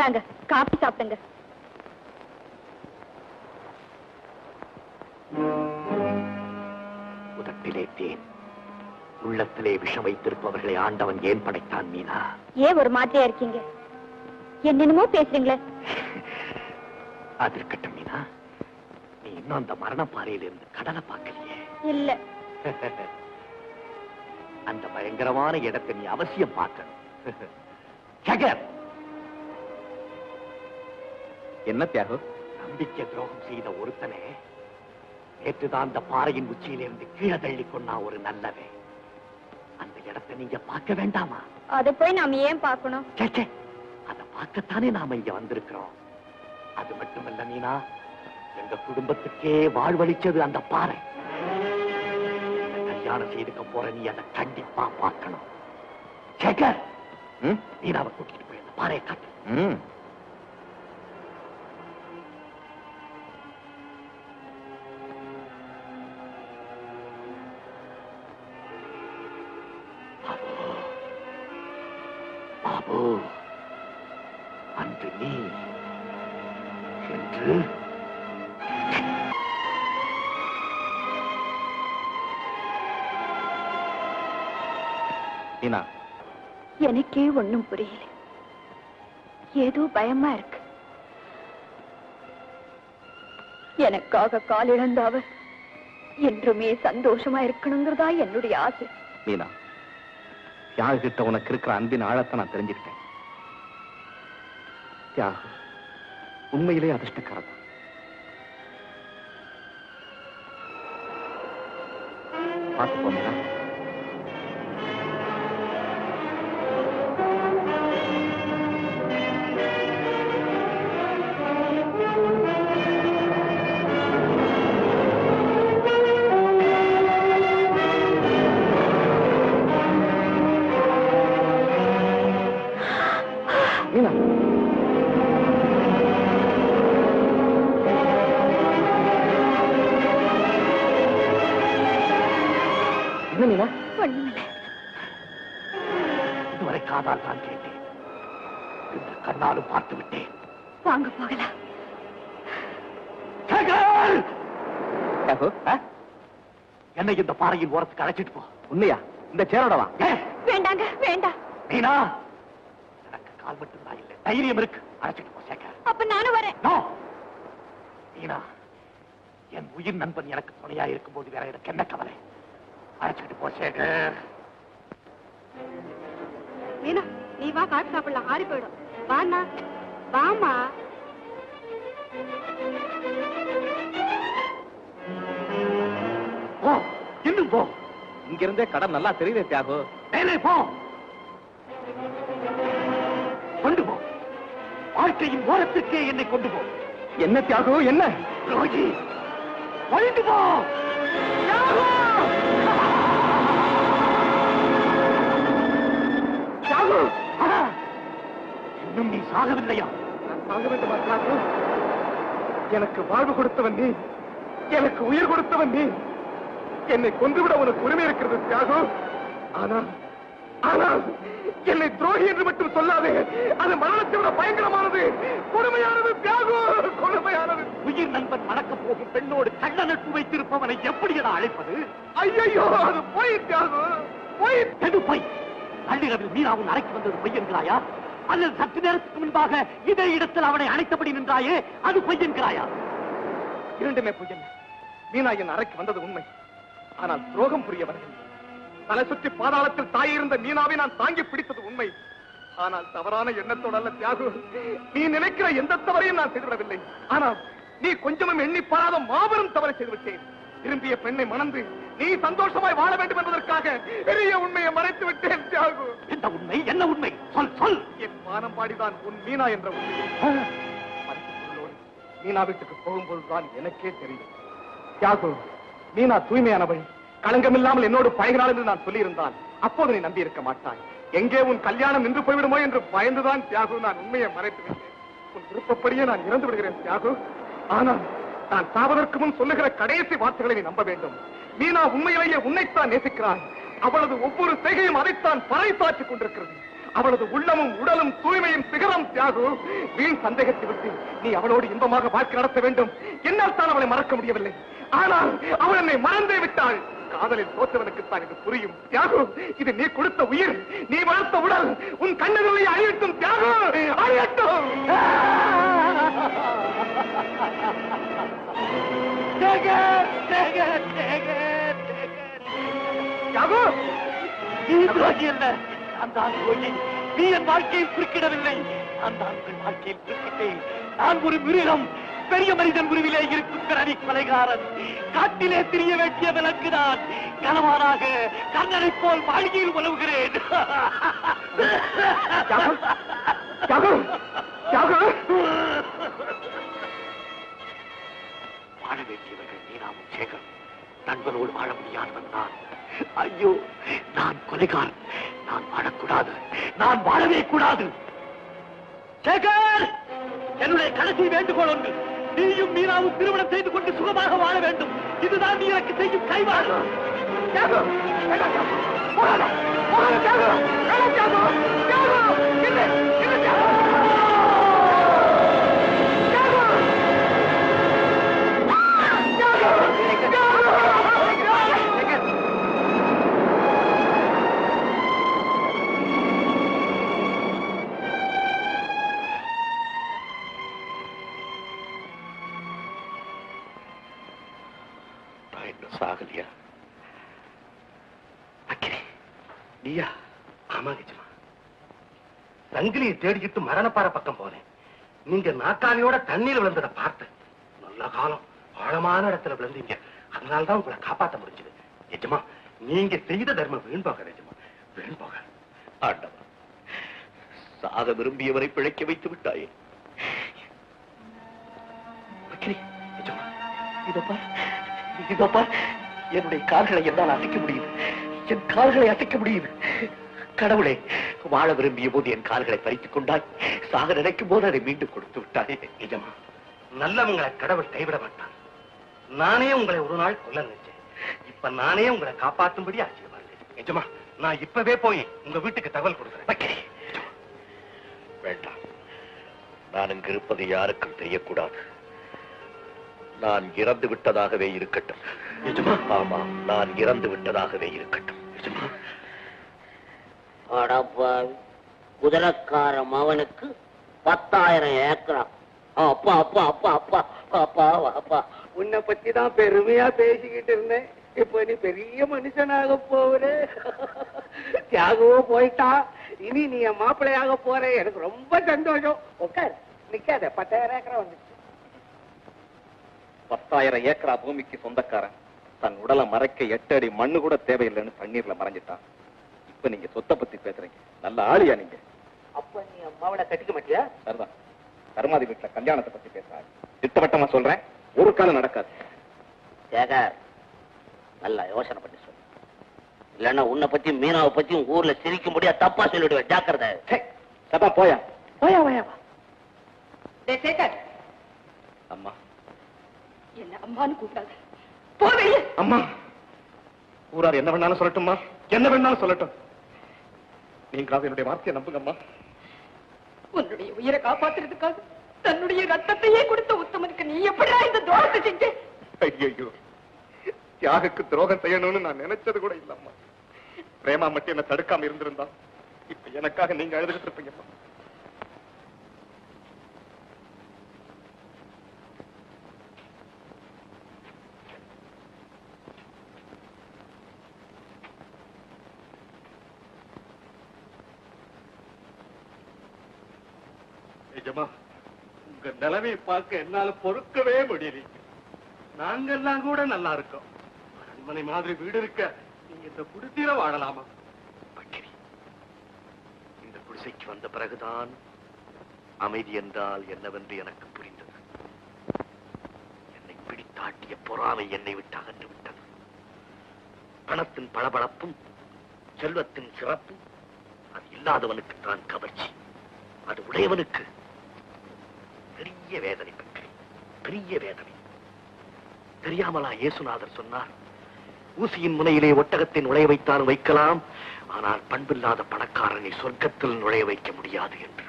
இந்தாங்க காப்பி சாப்பிடுங்க. உதட்டிலே தேன். உள்ளத்திலே விஷம் வைத்திருப்பவர்களை ஆண்டவன் ஏன் படைத்தான் மீனா? ஏன் ஒரு மாதிரியா இருக்கீங்க? என்னென்னமோ பேசுறீங்களே. அது இருக்கட்டும் மீனா. நீ இன்னும் அந்த மரண பாறையில இருந்து கடலை பார்க்கலையே? இல்ல. அந்த பயங்கரமான இடத்தை நீ அவசியம் பார்க்கணும். ஜகர் என்ன தியாகு? நம்பிக்கை துரோகம் செய்த ஒருத்தனை நேற்றுதான் அந்த பாறையின் உச்சியிலிருந்து கீழே தள்ளி கொண்டா ஒரு நல்லவே. அந்த இடத்தை நீங்க பார்க்க வேண்டாமா? அதை போய் நாம ஏன் பார்க்கணும். அதை பார்க்கத்தானே நாம இங்க வந்திருக்கிறோம். அது மட்டுமல்ல மீனா எங்க குடும்பத்துக்கே வாழ்வளிச்சது அந்த பாறை. கல்யாணம் செய்துக்க போற நீ அதை கண்டிப்பா பார்க்கணும். சேகர் ம்? மீனாவை கூட்டிட்டு போய் அந்த பாறையை காட்டு. எனக்கே ஒண்ணும் புரியல. ஏதோ பயமா இருக்கு. எனக்காக கால் இழந்த அவர் என்றுமே சந்தோஷமா இருக்கணுங்கிறதா என்னுடைய ஆசை. மீனா தியாகு கிட்ட உனக்கு இருக்கிற அன்பின் ஆழத்தை நான் தெரிஞ்சுக்கிட்டேன். தியாகு உண்மையிலே அதிர்ஷ்டக்காரதான் பார்த்து போ என்ன இதுவரை காதால் தான் கேட்டேன். இன்று கண்ணாலும் பார்த்து விட்டேன். வாங்க போகலாம்? என்னை இந்த பாறையின் ஓரத்துக்கு அழைச்சிட்டு போ. உண்மையா இந்த சேரோட வா ஏ, வேண்டாங்க வேண்டாம். மீனா எனக்கு கால் மட்டும்தான் இல்லை. தைரியம் இருக்கு. அழைச்சிட்டு போ சேகர் அப்ப நானும் வரேன். மீனா என் உயிர் நண்பன் எனக்கு துணையா இருக்கும்போது வேற எனக்கு என்ன கவலை? அழைச்சிட்டு போ சேகர் மீனா நீ வா காட்டு சாப்பிடலாம். ஆறி போயிடும். வாண்ணா. வாமா போ இன்னும் போ. இங்க இருந்தே கடன் நல்லா தெரியுதே தியாகு. போ. கொண்டு போ. வாழ்க்கையின் ஓரத்திற்கே என்னை கொண்டு போ. என்ன தியாகு என்ன? ரோஜி கொண்டு போ. ஆ! இன்னும் நீ சாகவில்லையா? நான் சாக வேண்டுமா தியாகு எனக்கு வாழ்வு கொடுத்தவன் நீ. எனக்கு உயிர் கொடுத்தவன் நீ. என்னை கொன்றுவிட உனக்கு உரிமை இருக்கிறது தியாகு. ஆனால் ஆனால் என்னை துரோகி என்று மட்டும் சொல்லாதே. அது மரணத்தை விட பயங்கரமானது. கொடுமையானது தியாகு. கொடுமையானது. உயிர் நண்பன் மணக்கப் போகும் பெண்ணோடு கள்ள நட்பு வைத்திருப்பவனை எப்படி என அழைப்பது? ஐயோ அது போய் தியாகு. போய். பொய். நள்ளிரவில் மீனா உன் அறைக்கு வந்தது பொய் என்கிறாயா அல்லது சற்று நேரத்துக்கு முன்பாக இதே இடத்தில் அவனை அழைத்தபடி நின்றாயே அது பொய் என்கிறாயா இரண்டுமே பொய்யல்ல. மீனா என் அறைக்கு வந்தது உண்மை. ஆனால் துரோகம் புரியவர்கள். தலை சுற்றி பாதாளத்தில் தாயிருந்த மீனாவை நான் தாங்கி பிடித்தது உண்மை. ஆனால் தவறான எண்ணத்தோடு அல்ல தியாகு. நீ நினைக்கிற எந்த தவறையும் நான் செய்துவிடவில்லை. ஆனால் நீ கொஞ்சமும் எண்ணி பாராத மாபெரும் தவறை செய்துவிட்டேன். விரும்பிய பெண்ணை மணந்து நீ சந்தோஷமாய் வாழ வேண்டும் என்பதற்காக பெரிய உண்மையை மறைத்து விட்டேன் தியாகு. என்ன உண்மை? என்ன உண்மை? சொல் சொல். என் மானம் பாடிதான் உன் மீனா என்ற உண்மை. மீனா வீட்டுக்கு போகும்போதுதான் எனக்கே தெரியும். தியாகு மீனா தூய்மையானவள். களங்கமில்லாமல் என்னோடு பழகினாள் என்று நான் சொல்லியிருந்தால் அப்போது நீ நம்பி இருக்க மாட்டாய். எங்கே உன் கல்யாணம் நின்று போய்விடுமோ என்று பயந்துதான் தியாகு நான் உண்மையை மறைத்து விட்டேன். உன் விருப்பப்படியே நான் இறந்து விடுகிறேன் தியாகு. ஆனால் நான் சாவதற்கு முன் சொல்லுகிற கடைசி வார்த்தைகளை நீ நம்ப வேண்டும். மீனா உண்மையிலேயே உன்னைத்தான் நேசிக்கிறான் அவளது ஒவ்வொரு செய்கையும் அதைத்தான் பறைசாற்றிக் கொண்டிருக்கிறது. அவளது உள்ளமும் உடலும் தூய்மையும் சிகரம் தியாகு. வீண் சந்தேகத்தை விட்டு நீ அவளோடு இன்பமாக வாழ்க்கை நடத்த வேண்டும். என்னால் தான் அவளை மறக்க முடியவில்லை. ஆனால் அவள் என்னை மறந்தே விட்டாள். காதலில் தோற்றவனுக்கு தான் இது புரியும். தியாகு இது நீ கொடுத்த உயிர். நீ வளர்த்த உடல். உன் கண்ணுகளை அழியட்டும் தியாகம் அழியட்டும். நான் தான் துரோகி. நீ என் குறுக்கிடவில்லை. நான் தான் உங்கள் வாழ்க்கையில் குறுக்கிட்டேன். நான் ஒரு மிருகம். பெரிய மனிதன் உருவிலே இருக்கும் பிறவி கொலைகாரன். காட்டிலே திரிய வேண்டிய விலங்கு நான் கணவனாக கண்ணனை போல் வாழ்க்கையில் உலவுகிறேன். வேண்டியவர்கள் மீனாவும் சேகர். நண்பனோடு வாழ முடியாதவன் நான். ஐயோ நான் கொலைகாரன். நான் வாழக்கூடாது. நான் வாழவே கூடாது. சேகர்! என்னுடைய கடைசி வேண்டுகோள் ஒன்று. நீயும் மீனாவும் திருமணம் செய்து கொண்டு சுகமாக வாழ வேண்டும். இதுதான் நீ எனக்கு செய்யும் கைவாடு. தியாகு வேண்டாம் சங்கிலியை தேடிக்கிட்டு மரணப்பாறை பக்கம் போனேன். நீங்க நாக்காளியோட தண்ணீர் விழுந்ததை பார்த்தேன். நல்ல காலம். ஆழமான இடத்துல விழுந்தீங்க. அதனாலதான் உங்களை காப்பாத்த முடிஞ்சது. நிஜமா நீங்க செய்த தர்மம் வீண் போக நிஜமா வீண் போக ஆண்டவா சாக விரும்பியவரை பிழைக்க வைத்து விட்டாயே. என்னுடைய கால்களை என்னால் அசைக்க முடியுது. என் கால்களை அசைக்க முடியுது. கடவுளே வாழ விரும்பிய போது என் கால்களை பறித்துக் கொண்டாய். சாக நினைக்கும் போது அதை மீண்டும் கொடுத்து விட்டாயே. நிஜமா? நல்லவங்களை கடவுள் கைவிட மாட்டான். நானே உங்களை ஒரு நாள் கொல்ல நினைச்சேன். இப்ப நானே உங்களை காப்பாத்தும்படி ஆச்சரியமா இருக்கு நிஜமா? நான் இப்பவே போய் உங்க வீட்டுக்கு தகவல் கொடுக்குறேன். வேண்டாம். நான் இங்கு இருப்பது யாருக்கும் தெரியக்கூடாது. நான் இறந்து விட்டதாகவே இருக்கட்டும்? ஆமாம் நான் இறந்து விட்டதாகவே இருக்கட்டும் அடப்பாவி. குதிரைக்கார மவனுக்கு பத்தாயிரம் ஏக்கரா. அப்பா அப்பா அப்பா அப்பா அப்பா அப்பா. உன்னை பத்தி தான் பெருமையா பேசிக்கிட்டு இருந்தேன். இப்ப நீ பெரிய மனுஷனாக போற தியாகவோ போயிட்டா இனி நீ என் மாப்பிள்ளையாக போற. எனக்கு ரொம்ப சந்தோஷம். உட்கார் நிக்காத. பத்தாயிரம் ஏக்கரா வந்துச்சு பத்தாயிரம் ஏக்கரா பூமிக்கு சொந்தக்காரன். தன் உடலை மறைக்க எட்டு அடி மண்ணு கூட தேவையில்லைன்னு தண்ணீர்ல மறைஞ்சிட்டான். இப்ப நீங்க சொத்தை பத்தி பேசுறீங்க. நல்ல ஆளியா நீங்க. அப்ப நீ அம்மாவளை கட்டிக்க மாட்டியா? சரிதான் கருமாதி வீட்டுல கல்யாணத்தை பத்தி பேசுறாங்க திட்டவட்டமா சொல்றேன். ஒரு காலம் நடக்காது. சேகர் நல்லா யோசனை பண்ணி சொல்லு. இல்லன்னா உன்னை பத்தி மீனாவை பத்தி ஊர்ல சிரிக்கும்படியா தப்பா சொல்லிடுவேன். ஜாக்கிரதை. சதா போயா. போயா போயா சேகர். அம்மா. என்ன அம்மான்னு கூப்பிடாத. போ வெளியே. அம்மா. ஊரார் என்ன வேணாலும் சொல்லட்டும்மா. என்ன வேணாலும் சொல்லட்டும். நீங்களாவது என்னுடைய வார்த்தையை நம்புங்க அம்மா உன்னுடைய உயிரை காப்பாத்துறதுக்காக தன்னுடைய ரத்தத்தையே கொடுத்த உத்தமனுக்கு நீ எப்படிடா இந்த துரோகத்தை செஞ்ச? ஐயோ தியாகுக்கு துரோகம் செய்யணும்னு நான் நினைச்சது கூட இல்லம்மா. பிரேமா மட்டும் என்ன தடுக்காம இருந்திருந்தா இப்ப எனக்காக நீங்க அழுதுகிட்டு இருப்பீங்கம்மா நிஜமா உங்க நிலைமையை பார்க்க என்னால பொறுக்கவே முடியல. நாங்கெல்லாம் கூட நல்லா இருக்கோம். அரண்மனை மாதிரி வீடு இருக்க நீங்க இந்த குடிசையில வாழலாமா? இந்த குடிசைக்கு வந்த பிறகுதான் அமைதி என்றால் என்னவென்று எனக்கு புரிந்தது. என்னை பிடித்தாட்டிய பொறாமை என்னை விட்டு அகன்று விட்டது. பணத்தின் பளபளப்பும் செல்வத்தின் சிறப்பும் அது இல்லாதவனுக்கு தான் கவர்ச்சி. அது உடையவனுக்கு பெரிய வேதனை பற்றி பெரிய வேதனை. தெரியாமலா இயேசுநாதர் சொன்னார் ஊசியின் முனையிலே ஒட்டகத்தை நுழைய வைத்தாலும் வைக்கலாம் ஆனால் பண்பில்லாத பணக்காரனை சொர்க்கத்தில் நுழைய வைக்க முடியாது என்று.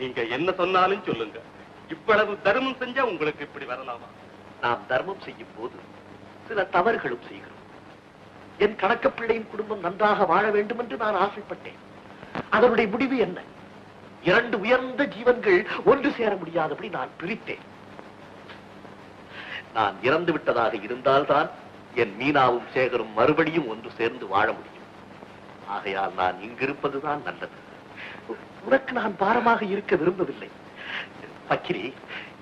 நீங்க என்ன சொன்னாலும் சொல்லுங்க. இவ்வளவு தர்மம் செஞ்சா உங்களுக்கு இப்படி வரலாமா? நாம் தர்மம் செய்யும் போது சில தவறுகளும் செய்கிறோம். என் கணக்க பிள்ளையின் குடும்பம் நன்றாக வாழ வேண்டும் என்று நான் ஆசைப்பட்டேன். அதனுடைய முடிவு என்ன? இரண்டு உயர்ந்த ஜீவன்கள் ஒன்று சேர முடியாதபடி நான் பிரித்தேன். நான் இறந்து விட்டதாக இருந்தால்தான் என் மீனாவும் சேகரும் மறுபடியும் ஒன்று சேர்ந்து வாழ முடியும். ஆகையால் நான் இங்கிருப்பதுதான் நல்லது. உனக்கு நான் பாரமாக இருக்க விரும்பவில்லை. பக்கிரி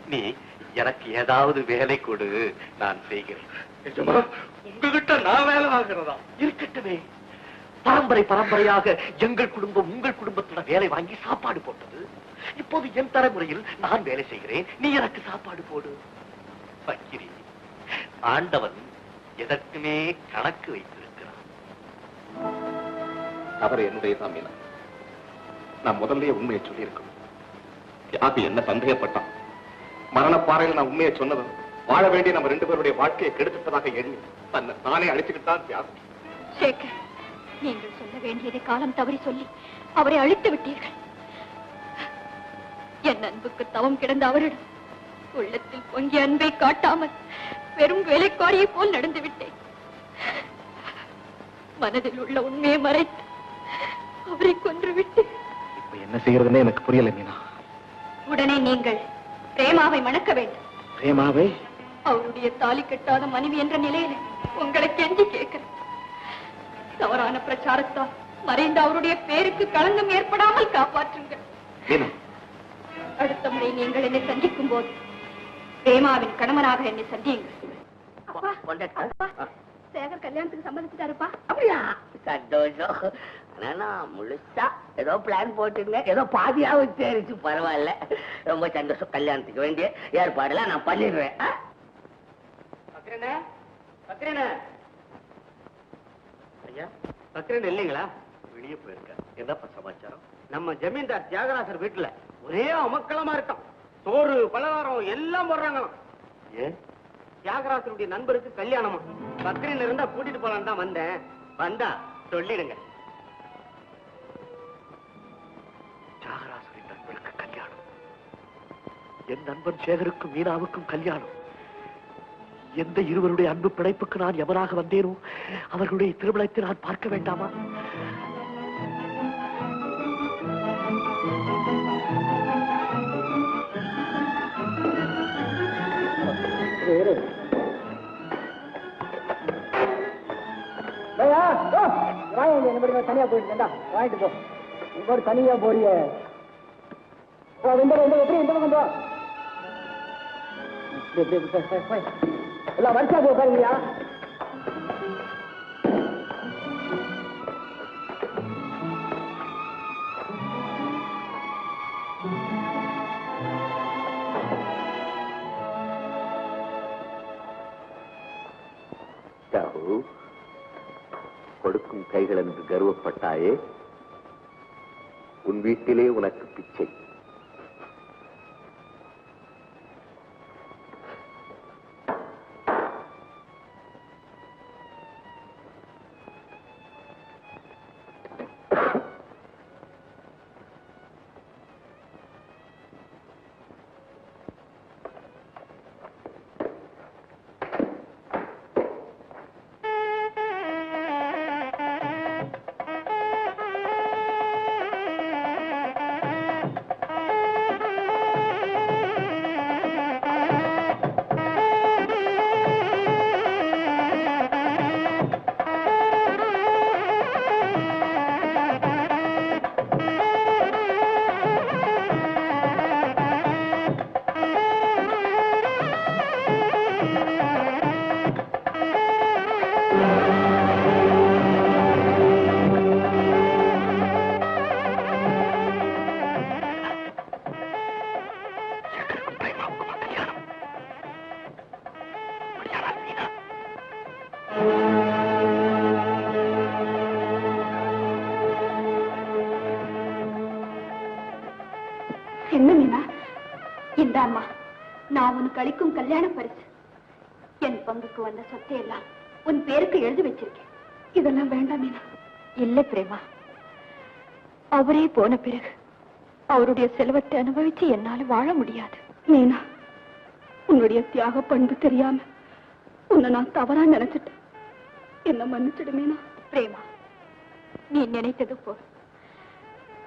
நீ எனக்கு ஏதாவது வேலை கொடு நான் செய்கிறேன்? உங்ககிட்ட நான் வேலை வாங்குறதா? இருக்கட்டுமே. பரம்பரை பரம்பரையாக எங்கள் குடும்பம் உங்கள் குடும்பத்துல வேலை வாங்கி சாப்பாடு போட்டது. இப்போது என் தலைமுறையில் நான் வேலை செய்கிறேன். நீ எனக்கு சாப்பாடு போடு. பக்கிரி ஆண்டவன் எதற்குமே கணக்கு வைத்திருக்கிறான். தவறு என்னுடைய தான் நான் முதல்லயே உண்மையை சொல்லியிருக்கணும். தியாகி என்ன சந்தேகப்பட்டான்? மரணப்பாறையில் நான் உண்மையை சொன்னதும் வாழ வேண்டிய நம்ம ரெண்டு பேருடைய வாழ்க்கையை கெடுத்துட்டதாக எண்ணி தன்னை தானே அழிச்சுக்கிட்டான் தியாகி நீங்கள் சொல்ல வேண்டியதை காலம் தவறி சொல்லி அவரை அழித்து விட்டீர்கள். என் அன்புக்கு தவம் கிடந்த அவரிடம் உள்ளத்தில் பொங்கிய அன்பை காட்டாமல் வெறும் வேலைக்காரியை போல் நடந்து விட்டேன். மனதில் உள்ள உண்மையை மறைத்து அவரை கொன்று விட்டு இப்ப என்ன செய்யறதுன்னு எனக்கு புரியல மீனா. உடனே நீங்கள் பிரேமாவை மணக்க வேண்டும். பிரேமாவை? அவருடைய தாலி கட்டாத மனைவி என்ற நிலையில உங்களை கெஞ்சி கேட்கிறேன். தவறான பிரச்சாரத்தால் மறைந்த அவருடைய பேருக்கு களங்கம் ஏற்படாமல் காப்பாற்றுங்கள். அடுத்த முறை நீங்கள் என்னை சந்திக்கும் போது பிரேமாவின் கணவனாக என்னை சந்தியுங்கள். சேகர் கல்யாணத்துக்கு சம்மதிச்சிட்டாருப்பா? அப்படியா? சந்தோஷம். ஆனா நான் முழுசா ஏதோ பிளான் போட்டிருந்தேன். ஏதோ பாதியாவும் தெரிச்சு பரவாயில்ல. ரொம்ப சந்தோஷம். கல்யாணத்துக்கு வேண்டிய ஏற்பாடுலாம் நான் பண்ணிடுறேன்? பக்ரனே பக்ரனே. ஐயா. பக்ரன் இல்லைங்களா? வெளியே போயிருக்க. என்னப்பா சமாச்சாரம்? நம்ம ஜமீன்தார் தியாகராசர் வீட்டுல ஒரே அமக்களமா இருக்கான். சோறு பலகாரம் எல்லாம் போடுறாங்களாம். ஏன்? தியாகராசருடைய நண்பருக்கு கல்யாணமா? பக்ரீன் இருந்தா கூட்டிட்டு போலான்னு தான் வந்தேன். வந்தா சொல்லிடுங்க. தியாகராசரின் நண்பருக்கு கல்யாணம். என் நண்பன் சேகருக்கும் மீனாவுக்கும் கல்யாணம். எந்த இருவருடைய அன்பு பிழைப்புக்கு நான் எவராக வந்தேனோ அவர்களுடைய திருமணத்தை நான் பார்க்க வேண்டாமா? தனியா போயிட்டு வாங்கிட்டு போ. தனியா போறிய. இந்த இந்த எப்படி இந்த வந்தோம் எல்லாம் வரிசா போய் உட்காருங்கய்யா. கொடுக்கும் கைகள் என்று கர்வப்பட்டாயே உன் வீட்டிலே உனக்கு பிச்சை. சொத்தை எல்லாம் உன் பேருக்கு எழுதி வச்சிருக்கேன். இதெல்லாம் வேண்டாம் மீனா. இல்ல பிரேமா. அவரே போன பிறகு அவருடைய செல்வத்தை அனுபவிச்சு என்னால வாழ முடியாது. மீனா உன்னுடைய தியாக பண்பு தெரியாம உன்னை நான் தவறா நினைச்சிட்டேன். என்ன மன்னிச்சிடு மீனா. பிரேமா நீ நினைத்தது போல்.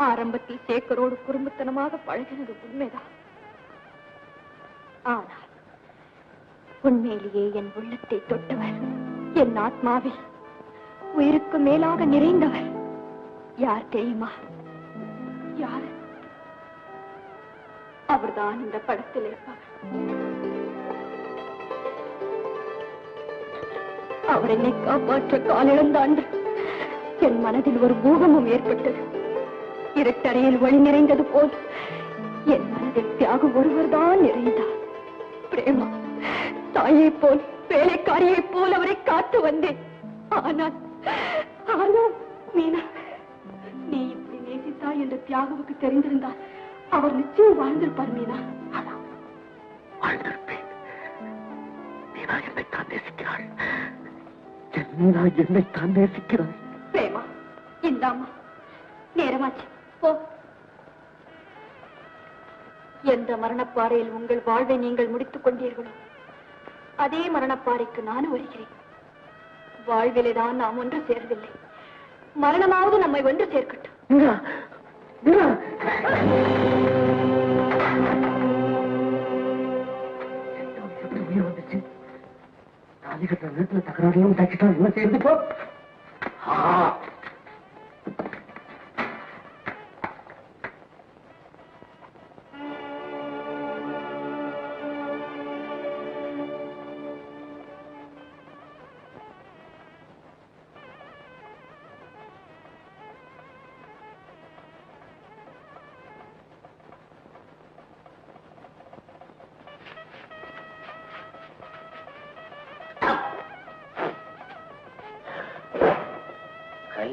ஆரம்பத்தில் சேக்கரோடு குறும்புத்தனமாக பழகினது உண்மைதான். ஆனால் உண்மையிலேயே என் உள்ளத்தை தொட்டவர். என் ஆத்மாவில் உயிருக்கு மேலாக நிறைந்தவர். யார் தெரியுமா? யார்? அவர்தான் இந்த படத்தில் இருப்பவர். அவர் என்னை காப்பாற்ற காலிழந்த அன்று என் மனதில் ஒரு பூகமும் ஏற்பட்டது. இருட்டறையில் வழி நிறைந்தது போல் என் மனதில் தியாகம் ஒருவர்தான் நிறைந்தார். பிரேமா. தாயை போல் வேலைக்காரியை போல் அவரை காத்து வந்தேன். ஆனால் ஆனால் மீனா நீ இப்படி நேசித்தாய் என்ற தியாகவுக்கு தெரிந்திருந்தால் அவர் நிச்சயம் வாழ்ந்திருப்பார் மீனா. வாழ்ந்திருப்பேன். மீனா என்னைத்தான் நேசிக்கிறாள். மீனா என்னைத்தான் நேசிக்கிறாள். பிரேமா நேரமாச்சு. போ. எந்த மரணப்பாறையில் உங்கள் வாழ்வை நீங்கள் முடித்துக் கொண்டீர்களோ? அதே மரணப்பாறைக்கு நானும் வருகிறேன். வாழ்விலே தான் நாம் ஒன்று சேரவில்லை. மரணமாவது நம்மை ஒன்று சேர்க்கட்டும். வந்துச்சு? தாலி கட்டுற வீட்டுல தகராறுலாம் தச்சுட்டா என்ன செய்யுது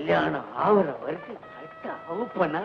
கல்யாணம் ஆவற வரைக்கும் சட்ட அவுப்பனா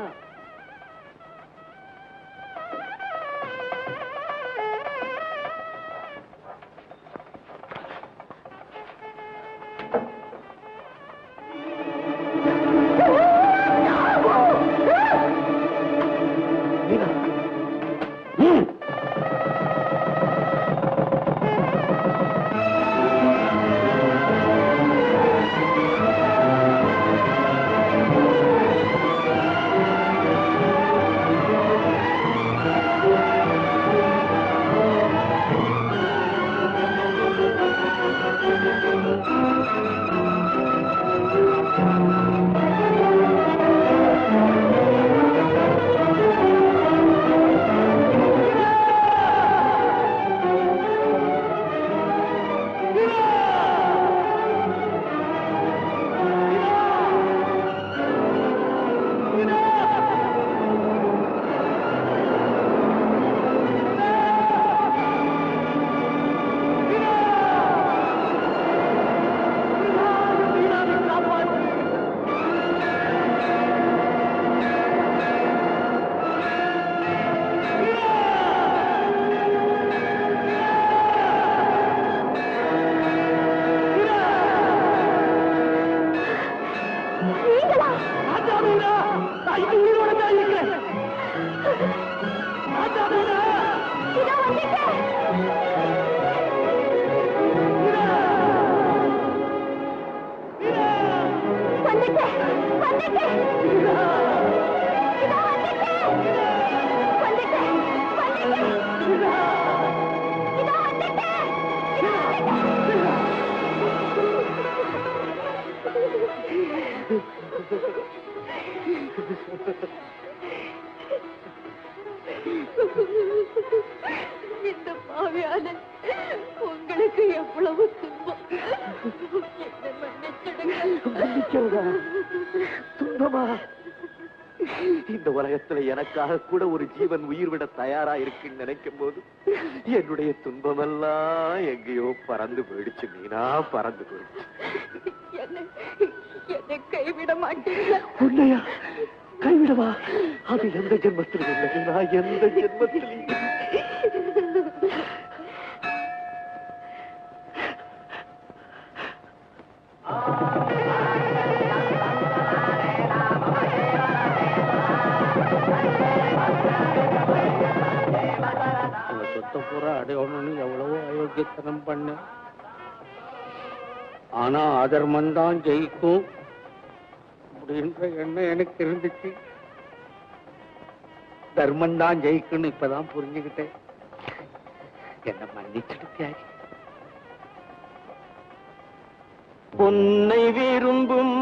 உலகத்துல எனக்காக கூட ஒரு ஜீவன் உயிர் விட தயாரா இருக்குன்னு நினைக்கும் போது என்னுடைய துன்பமெல்லாம் எங்கேயோ பறந்து போயிடுச்சு மீனா பறந்து போயிடுச்சு. என்னை கைவிட மாட்டீங்களா உன்னையா? கைவிடவா? அது எந்த ஜென்மத்திலும் இல்லை. எந்த ஜென்மத்திலும் இல்லை. பூரா அடையணும்னு எவ்வளவோ அயோக்கியத்தனம் பண்ண ஆனா அதர்மம் தான் ஜெயிக்கும் அப்படின்ற எண்ணம் எனக்கு இருந்துச்சு. தர்மம் தான் ஜெயிக்கும்னு இப்பதான் புரிஞ்சுக்கிட்டேன். என்ன மன்னிச்சிடு தியாகி. உன்னை விரும்பும்